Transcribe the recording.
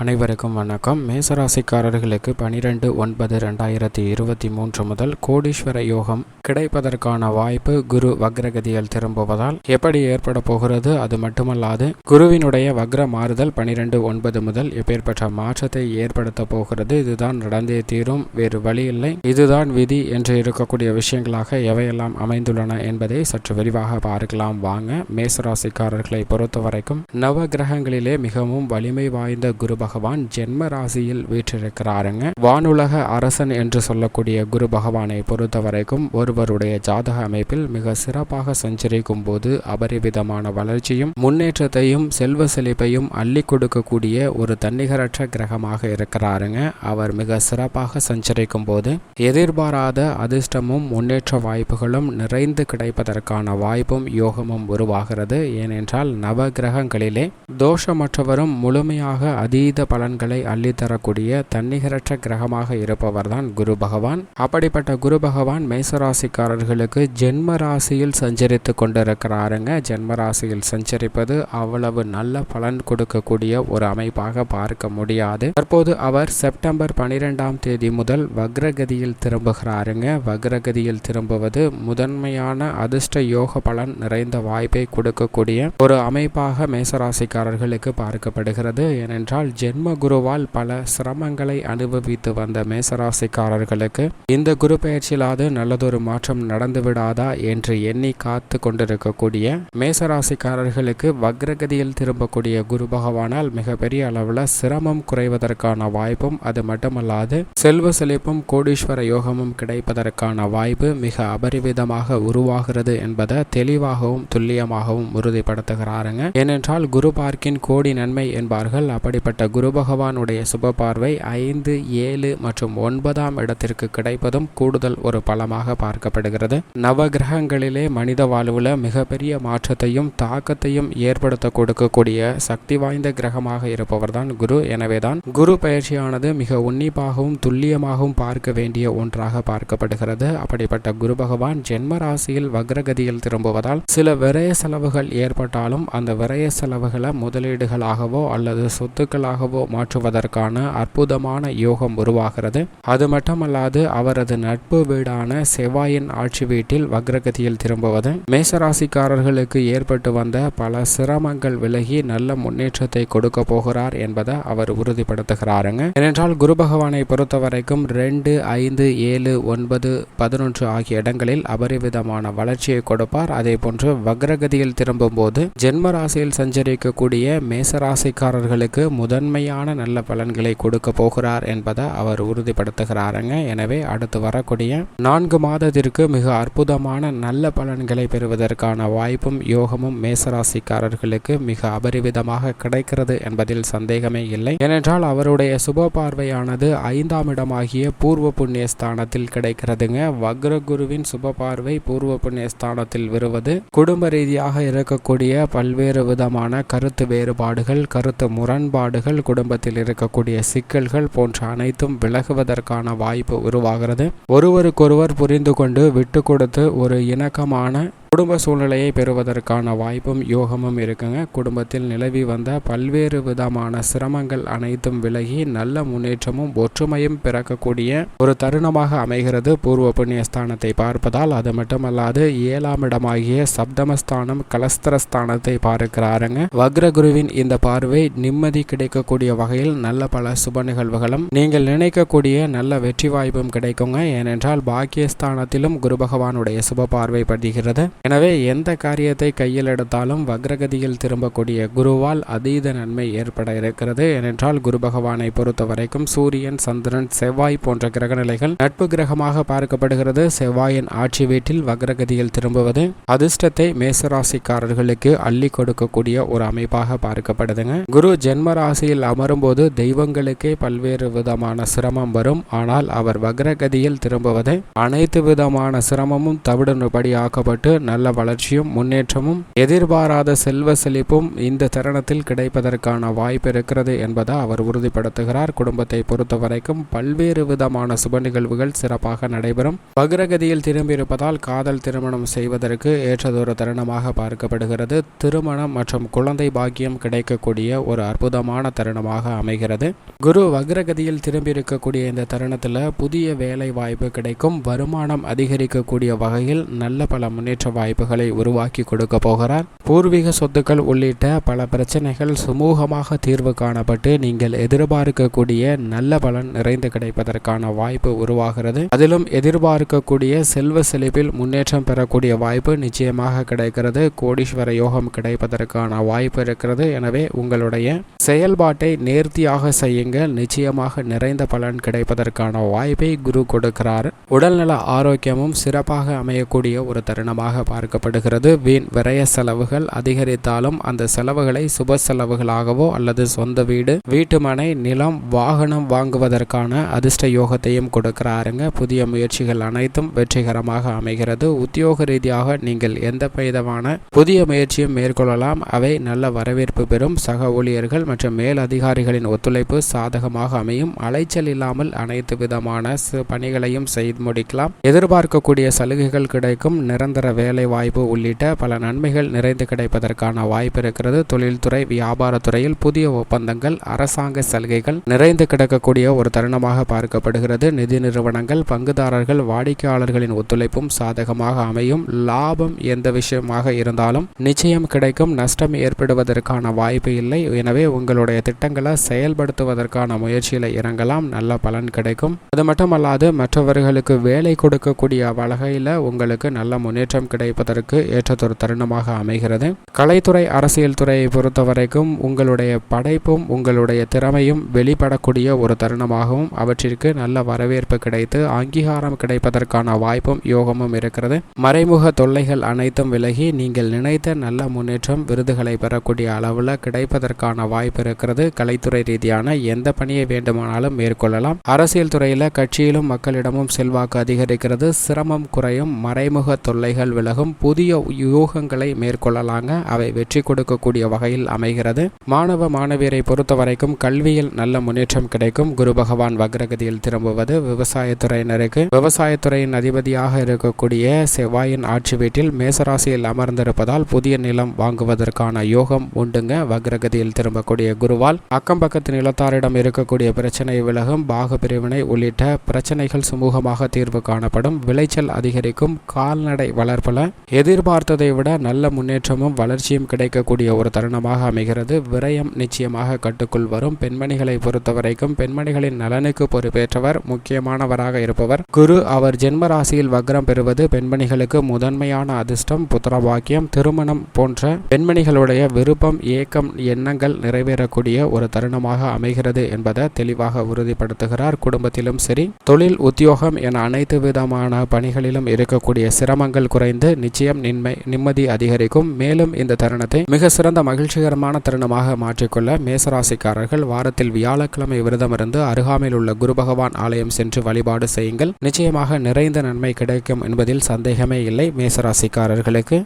அனைவருக்கும் வணக்கம். மேசராசிக்காரர்களுக்கு பனிரெண்டு ஒன்பது ரெண்டாயிரத்தி இருபத்தி மூன்று முதல் கோடீஸ்வர யோகம் கிடைப்பதற்கான வாய்ப்பு குரு வக்ரகதியில் திரும்புவதால் எப்படி ஏற்பட போகிறது அது மட்டுமல்லாது குருவினுடைய வக்ர மாறுதல் பனிரெண்டு ஒன்பது முதல் எப்பேற்பட்ட மாற்றத்தை ஏற்படுத்த போகிறது இதுதான் நடந்தே தீரும். வேறு வழி இல்லை. இதுதான் விதி என்று இருக்கக்கூடிய விஷயங்களாக எவையெல்லாம் அமைந்துள்ளன என்பதை சற்று விரிவாக பார்க்கலாம். வாங்க. மேசராசிக்காரர்களை பொறுத்தவரைக்கும் நவ கிரகங்களிலே மிகவும் வலிமை வாய்ந்த குரு பகவான் ஜென்ம ராசியில் வீற்றிருக்கிறாருங்க. வானுலக அரசன் என்று சொல்லக்கூடிய குரு பகவானை பொறுத்த வரைக்கும் ஒருவருடைய ஜாதக அமைப்பில் மிக சிறப்பாக சஞ்சரிக்கும் போது அபரிவிதமான வளர்ச்சியும் முன்னேற்றத்தையும் செல்வ செழிப்பையும் அள்ளி கொடுக்கக்கூடிய ஒரு தன்னிகரற்ற கிரகமாக இருக்கிறாருங்க. அவர் மிக சிறப்பாக சஞ்சரிக்கும் போது எதிர்பாராத அதிர்ஷ்டமும் முன்னேற்ற வாய்ப்புகளும் நிறைந்து கிடைப்பதற்கான வாய்ப்பும் யோகமும் உருவாகிறது. ஏனென்றால் நவ கிரகங்களிலே தோஷமற்றவரும் முழுமையாக அதீத பலன்களை அள்ளித்தரக்கூடிய தன்னிகரற்ற கிரகமாக இருப்பவர்தான் குரு பகவான். அப்படிப்பட்ட குரு பகவான் மேசராசிக்காரர்களுக்கு ஜென்ம ராசியில் சஞ்சரித்து கொண்டிருக்கிறாருங்க. ஜென்ம ராசியில் சஞ்சரிப்பது அவ்வளவு நல்ல பலன் கொடுக்கக்கூடிய ஒரு அமைப்பாக பார்க்க முடியாது. தற்போது அவர் செப்டம்பர் பனிரெண்டாம் தேதி முதல் வக்ரகதியில் திரும்புகிறாருங்க. வக்ரகதியில் திரும்புவது முதன்மையான அதிர்ஷ்ட யோக பலன் நிறைந்த வாய்ப்பை கொடுக்கக்கூடிய ஒரு அமைப்பாக மேசராசிக்காரர்களுக்கு பார்க்கப்படுகிறது. ஏனென்றால் ஜென்ம குருவால் பல சிரமங்களை அனுபவித்து வந்த மேசராசிக்காரர்களுக்கு இந்த குரு பயிற்சியிலாவது நல்லதொரு மாற்றம் நடந்துவிடாதா என்று எண்ணி காத்து கொண்டிருக்கக்கூடிய மேசராசிக்காரர்களுக்கு வக்ரகதியில் திரும்பக்கூடிய குரு பகவானால் மிகப்பெரிய அளவில் சிரமம் குறைவதற்கான வாய்ப்பும் அது மட்டுமல்லாது செல்வ செழிப்பும் கோடீஸ்வர யோகமும் கிடைப்பதற்கான வாய்ப்பு மிக அபரிவிதமாக உருவாகிறது என்பதை தெளிவாகவும் துல்லியமாகவும் உறுதிப்படுத்துகிறாருங்க. ஏனென்றால் குரு பார்க்கின் கோடி நன்மை என்பார்கள். அப்படிப்பட்ட குரு பகவானுடைய சுப பார்வை ஐந்து ஏழு மற்றும் ஒன்பதாம் இடத்திற்கு கிடைப்பதும் கூடுதல் ஒரு பலமாக பார்க்கப்படுகிறது. நவ கிரகங்களிலே மனித வாழ்வுல மிகப்பெரிய மாற்றத்தையும் தாக்கத்தையும் ஏற்படுத்த கொடுக்கக்கூடிய சக்தி வாய்ந்த கிரகமாக இருப்பவர்தான் குரு. எனவேதான் குரு பயிற்சியானது மிக உன்னிப்பாகவும் துல்லியமாகவும் பார்க்க வேண்டிய ஒன்றாக பார்க்கப்படுகிறது. அப்படிப்பட்ட குரு பகவான் ஜென்ம ராசியில் வக்ரகதியில் திரும்புவதால் சில விரய செலவுகள் ஏற்பட்டாலும் அந்த விரய செலவுகளை முதலீடுகளாகவோ அல்லது சொத்துக்களாக சொத்துக்களாகவோ மாற்றுவதற்கான அற்புதமான யோகம் உருவாகிறது. அது மட்டுமல்லாது அவரது நட்பு வீடான செவ்வாயின் ஆட்சி வீட்டில் வக்ரகதியில் திரும்புவது. மேசராசிக்காரர்களுக்கு ஏற்பட்டு வந்த பல சிரமங்கள் விலகி நல்ல முன்னேற்றத்தை கொடுக்க போகிறார் என்பதை அவர் உறுதிப்படுத்துகிறாருங்க. ஏனென்றால் குரு பகவானை பொறுத்த வரைக்கும் ரெண்டு ஐந்து ஏழு ஒன்பது பதினொன்று ஆகிய இடங்களில் அபரிவிதமான வளர்ச்சியை கொடுப்பார். அதே போன்று வக்ரகதியில் திரும்பும் போது ஜென்ம ராசியில் சஞ்சரிக்கக்கூடிய மேசராசிக்காரர்களுக்கு முதன் மேன்மையான நல்ல பலன்களை கொடுக்க போகிறார் என்பதை அவர் உறுதிப்படுத்துகிறாருங்க. எனவே அடுத்து வரக்கூடிய நான்கு மாதத்திற்கு மிக அற்புதமான நல்ல பலன்களை பெறுவதற்கான வாய்ப்பும் யோகமும் மேசராசிக்காரர்களுக்கு மிக அபரிவிதமாக கிடைக்கிறது என்பதில் சந்தேகமே இல்லை. ஏனென்றால் அவருடைய சுப பார்வையானது ஐந்தாம் இடமாகிய பூர்வ புண்ணிய ஸ்தானத்தில் கிடைக்கிறதுங்க. வக்ரகுருவின் சுப பார்வை பூர்வ புண்ணிய ஸ்தானத்தில் வருவது. குடும்ப ரீதியாக இருக்கக்கூடிய பல்வேறு விதமான கருத்து வேறுபாடுகள் கருத்து முரண்பாடுகள் குடும்பத்தில் இருக்கக்கூடிய சிக்கல்கள் போன்ற அனைத்தும் விலகுவதற்கான வாய்ப்பு உருவாகிறது. ஒருவருக்கொருவர் புரிந்து கொண்டு விட்டு கொடுத்து ஒரு இணக்கமான குடும்ப சூழ்நிலையை பெறுவதற்கான வாய்ப்பும் யோகமும் இருக்குங்க. குடும்பத்தில் நிலவி வந்த பல்வேறு விதமான சிரமங்கள் அனைத்தும் விலகி நல்ல முன்னேற்றமும் ஒற்றுமையும் பிறக்கக்கூடிய ஒரு தருணமாக அமைகிறது. பூர்வ புண்ணியஸ்தானத்தை பார்ப்பதால் அது மட்டுமல்லாது ஏழாம் இடமாகிய சப்தமஸ்தானம் கலஸ்தரஸ்தானத்தை பார்க்கிறாருங்க. வக்ரகுருவின் இந்த பார்வை நிம்மதி கிடைக்கக்கூடிய வகையில் நல்ல பல சுப நிகழ்வுகளும் நீங்கள் நினைக்கக்கூடிய நல்ல வெற்றி வாய்ப்பும் கிடைக்குங்க. ஏனென்றால் பாக்கியஸ்தானத்திலும் குரு பகவானுடைய சுப பார்வை படுகிறது எனவே எந்த காரியத்தை கையில் எடுத்தாலும் வக்ரகதியில் திரும்பக்கூடிய குருவால் அதீத நன்மை ஏற்பட இருக்கிறது. ஏனென்றால் குரு பகவானை பொறுத்த வரைக்கும் சூரியன் சந்திரன் செவ்வாய் போன்ற கிரகநிலைகள் நட்பு கிரகமாக பார்க்கப்படுகிறது. செவ்வாயின் ஆட்சி வீட்டில் வக்ரகதியில் திரும்புவது அதிர்ஷ்டத்தை மேசராசிக்காரர்களுக்கு அள்ளி கொடுக்கக்கூடிய ஒரு அமைப்பாக பார்க்கப்படுதுங்க. குரு ஜென்ம ராசியில் அமரும் போது தெய்வங்களுக்கே பல்வேறு விதமான சிரமம் வரும். ஆனால் அவர் வக்ரகதியில் திரும்புவது அனைத்து விதமான சிரமமும் தவிடுபடி ஆக்கப்பட்டு நல்ல வளர்ச்சியும் முன்னேற்றமும் எதிர்பாராத செல்வ செழிப்பும் இந்த தருணத்தில் கிடைப்பதற்கான வாய்ப்பு இருக்கிறது என்பதை அவர் உறுதிப்படுத்துகிறார். குடும்பத்தை பொறுத்த வரைக்கும் பல்வேறு விதமான சுப நிகழ்வுகள் சிறப்பாக நடைபெறும். பகிரகதியில் திரும்பியிருப்பதால் காதல் திருமணம் செய்வதற்கு ஏற்றதொரு தருணமாக பார்க்கப்படுகிறது. திருமணம் மற்றும் குழந்தை பாக்கியம் கிடைக்கக்கூடிய ஒரு அற்புதமான தருணமாக அமைகிறது. குரு வக்ரகதியில் திரும்பியிருக்கக்கூடிய இந்த தருணத்தில் புதிய வேலை வாய்ப்பு கிடைக்கும். வருமானம் அதிகரிக்கக்கூடிய வகையில் நல்ல பல முன்னேற்ற வாய்ப்புகளை உருவாக்கி கொடுக்க போகிறார். பூர்வீக சொத்துக்கள் உள்ளிட்ட பல பிரச்சனைகள் சுமூகமாக தீர்வு காணப்பட்டு நீங்கள் எதிர்பார்க்கக்கூடிய நல்ல பலன் நிறைந்து கிடைப்பதற்கான வாய்ப்பு உருவாகிறது. அதிலும் எதிர்பார்க்கக்கூடிய செல்வ செழிப்பில் முன்னேற்றம் பெறக்கூடிய வாய்ப்பு நிச்சயமாக கிடைக்கிறது. கோடீஸ்வர யோகம் கிடைப்பதற்கான வாய்ப்பு இருக்கிறது. எனவே உங்களுடைய செயல்பாட்டை நேர்த்தியாக செய்யுங்கள். நிச்சயமாக நிறைந்த பலன் கிடைப்பதற்கான வாய்ப்பை குரு கொடுக்கிறார். உடல்நல ஆரோக்கியமும் சிறப்பாக அமையக்கூடிய ஒரு தருணமாக பார்க்கப்படுகிறது. வீண் விரய செலவுகள் அதிகரித்தாலும் அந்த செலவுகளை சுப செலவுகளாகவோ அல்லது சொந்த வீடு வீட்டுமனை நிலம் வாகனம் வாங்குவதற்கான அதிர்ஷ்ட யோகத்தையும் கொடுக்கிறாருங்க. புதிய முயற்சிகள் அனைத்தும் வெற்றிகரமாக அமைகிறது. உத்தியோக ரீதியாக நீங்கள் எந்த விதமான புதிய முயற்சியும் மேற்கொள்ளலாம். அவை நல்ல வரவேற்பு பெறும். சக ஊழியர்கள் மற்றும் மேல் அதிகாரிகளின் ஒத்துழைப்பு சாதகமாக அமையும். அலைச்சல் இல்லாமல் அனைத்து விதமான பணிகளையும் செய்து முடிக்கலாம். எதிர்பார்க்கக்கூடிய சலுகைகள் கிடைக்கும். நிரந்தர வேலை வாய்ப்பு உள்ளிட்ட பல நன்மைகள் நிறைந்து கிடைப்பதற்கான வாய்ப்பு இருக்கிறது. தொழில்துறை வியாபாரத்துறையில் புதிய ஒப்பந்தங்கள் அரசாங்க சலுகைகள் நிறைந்து கிடக்கக்கூடிய ஒரு தருணமாக பார்க்கப்படுகிறது. நிதி நிறுவனங்கள் பங்குதாரர்கள் வாடிக்கையாளர்களின் ஒத்துழைப்பும் சாதகமாக அமையும். லாபம் எந்த விஷயமாக இருந்தாலும் நிச்சயம் கிடைக்கும். நஷ்டம் ஏற்படுவதற்கான வாய்ப்பு இல்லை. எனவே உங்களுடைய திட்டங்களை செயல்படுத்துவதற்கான முயற்சியில் இறங்கலாம். நல்ல பலன் கிடைக்கும். அது மட்டுமல்லாது மற்றவர்களுக்கு வேலை கொடுக்கக்கூடிய வகையில் உங்களுக்கு நல்ல முன்னேற்றம் கிடைக்கும். வைப்பதற்கு ஏற்றதொரு தருணமாக அமைகிறது. கலைத்துறை அரசியல் துறையை பொறுத்த வரைக்கும் உங்களுடைய படைப்பும் உங்களுடைய திறமையும் வெளிப்படக்கூடிய ஒரு தருணமாகவும் அவற்றிற்கு நல்ல வரவேற்பு கிடைத்து அங்கீகாரம் கிடைப்பதற்கான வாய்ப்பும் யோகமும் இருக்கிறது. மறைமுக தொல்லைகள் அனைத்தும் விலகி நீங்கள் நினைத்த நல்ல முன்னேற்றம் விருதுகளை பெறக்கூடிய அளவில் கிடைப்பதற்கான வாய்ப்பு இருக்கிறது. கலைத்துறை ரீதியான எந்த பணியை வேண்டுமானாலும் மேற்கொள்ளலாம். அரசியல் துறையில் கட்சியிலும் மக்களிடமும் செல்வாக்கு அதிகரிக்கிறது. சிரமம் குறையும். மறைமுக தொல்லைகள் விலகும். புதிய யூகங்களை மேற்கொள்ளலாங்க. அவை வெற்றி கொடுக்கக்கூடிய வகையில் அமைகிறது. மாணவ மாணவியரை பொறுத்த வரைக்கும் கல்வியில் நல்ல முன்னேற்றம் கிடைக்கும். குரு பகவான் வக்ரகதியில் திரும்புவது விவசாயத்துறையினருக்கு. விவசாயத்துறையின் அதிபதியாக இருக்கக்கூடிய செவ்வாயின் ஆட்சி வீட்டில் மேசராசியில் அமர்ந்திருப்பதால் புதிய நிலம் வாங்குவதற்கான யோகம் உண்டுங்க. வக்ரகதியில் திரும்பக்கூடிய குருவால் அக்கம் பக்கத்து நிலத்தாரிடம் இருக்கக்கூடிய பிரச்சனை விலகும். பாக பிரிவினை உள்ளிட்ட பிரச்சனைகள் சுமூகமாக தீர்வு காணப்படும். விளைச்சல் அதிகரிக்கும். கால்நடை வளர்ப்புல எதிர்பார்த்ததை விட நல்ல முன்னேற்றமும் வளர்ச்சியும் கிடைக்கக்கூடிய ஒரு தருணமாக அமைகிறது. விரயம் நிச்சயமாக கட்டுக்குள் வரும். பெண்மணிகளை பொறுத்தவரைக்கும் பெண்மணிகளின் நலனுக்கு பொறுப்பேற்றவர் முக்கியமானவராக இருப்பவர். குரு அவர் ஜென்ம ராசியில் வக்ரம் பெறுவது பெண்மணிகளுக்கு முதன்மையான அதிர்ஷ்டம் புத்திரபாக்கியம் திருமணம் போன்ற பெண்மணிகளுடைய விருப்பம் ஏக்கம் எண்ணங்கள் நிறைவேறக்கூடிய ஒரு தருணமாக அமைகிறது என்பதை தெளிவாக உறுதிப்படுத்துகிறார். குடும்பத்திலும் சரி தொழில் உத்தியோகம் என அனைத்து விதமான பணிகளிலும் இருக்கக்கூடிய சிரமங்கள் குறைந்து நிச்சயம் நின்மை நிம்மதி அதிகரிக்கும். மேலும் இந்த தருணத்தை மிக சிறந்த மகிழ்ச்சிகரமான தருணமாக மாற்றிக்கொள்ள மேசராசிக்காரர்கள் வாரத்தில் வியாழக்கிழமை விரதமிருந்து அருகாமையில் உள்ள குரு பகவான் ஆலயம் சென்று வழிபாடு செய்யுங்கள். நிச்சயமாக நிறைந்த நன்மை கிடைக்கும் என்பதில் சந்தேகமே இல்லை மேசராசிக்காரர்களுக்கு.